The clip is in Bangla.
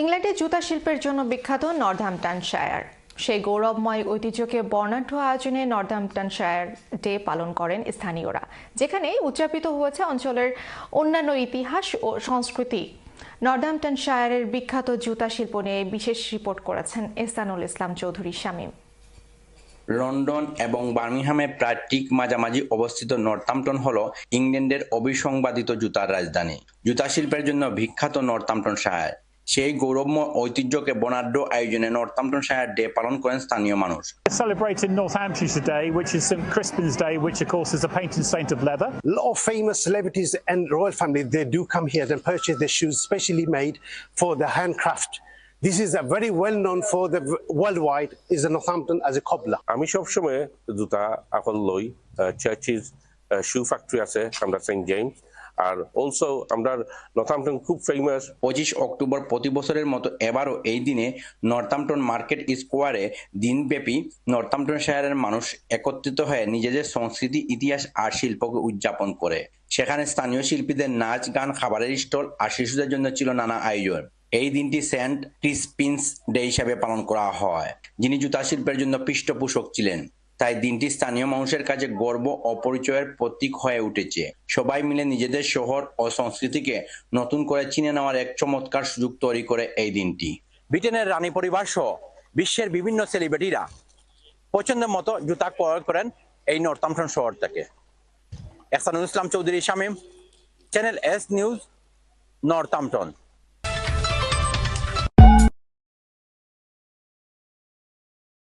ইংল্যান্ডে জুতা শিল্পের জন্য বিখ্যাত নর্দাম্পটন শায়ার সেই গৌরবময় ঐতিহ্যকে বর্ণাঢ্য আয়োজনে নর্দাম্পটন শায়ার ডে পালন করেন স্থানীয়রা, যেখানে উদযাপিত হয়েছে অঞ্চলের অন্যান্য ইতিহাস ও সংস্কৃতি। নর্দাম্পটন শায়ারের বিখ্যাত জুতা শিল্প নিয়ে বিশেষ রিপোর্ট করেছেন এহসানুল ইসলাম চৌধুরী শামীম। লন্ডন এবং বার্মিংহামে প্রায় ঠিক মাঝামাঝি অবস্থিত নর্থাম্পটন হল ইংল্যান্ডের অবিসংবাদিত জুতার রাজধানী। জুতা শিল্পের জন্য বিখ্যাত নর্থাম্পটন শায়ার সেই গৌরবময় ঐতিহ্যকে বর্ণাঢ্য আয়োজনে নর্থাম্পটন শায়ার ডে পালন করেন স্থানীয় মানুষ celebrating Northamptonshire today, which is St Crispin's Day, which of course is a patron saint of leather. A lot of famous celebrities and royal family, they do come here and purchase their shoes specially made for the handcraft. This is a very well known for the worldwide is a Northampton as a cobbler. আমি সবসময় জুতা এখন লই চার্চিজ শু ফ্যাক্টরি আছে আমরা সেন্ট জেমস আর অলসো আমরা নর্থাম্পটন খুব ফেমাস পঁচিশ অক্টোবর প্রতি বছরের মতো এবারও এই দিনে নর্থাম্পটন মার্কেট স্কোয়ারে দিনব্যাপী নর্থাম্পটন শহরের মানুষ একত্রিত হয়ে নিজেদের সংস্কৃতি, ইতিহাস আর শিল্পকে উদযাপন করে। সেখানে স্থানীয় শিল্পীদের নাচ, গান, খাবারের স্টল আর শিশুদের জন্য ছিল নানা আয়োজন। এই দিনটি সেন্ট ক্রিসপিন্স ডে হিসাবে পালন করা হয়, যিনি জুতা শিল্পের জন্য পৃষ্ঠপোষক ছিলেন। তাই দিনটি স্থানীয় মানুষের কাছে গর্ব অপরিচয়ের প্রতীক হয়ে উঠেছে। সবাই মিলে নিজেদের শহর ও সংস্কৃতিকে নতুন করে চিনে নেওয়ার এক চমৎকার সুযোগ তৈরি করে এই দিনটি। ব্রিটেনের রানী পরিবার সহ বিশ্বের বিভিন্ন সেলিব্রিটিরা পছন্দের মতো জুতা ক্রয় করেন এই নর্থাম্পটন শহর থেকে। Ehsanul Islam Chowdhury Shamim channel S news Northampton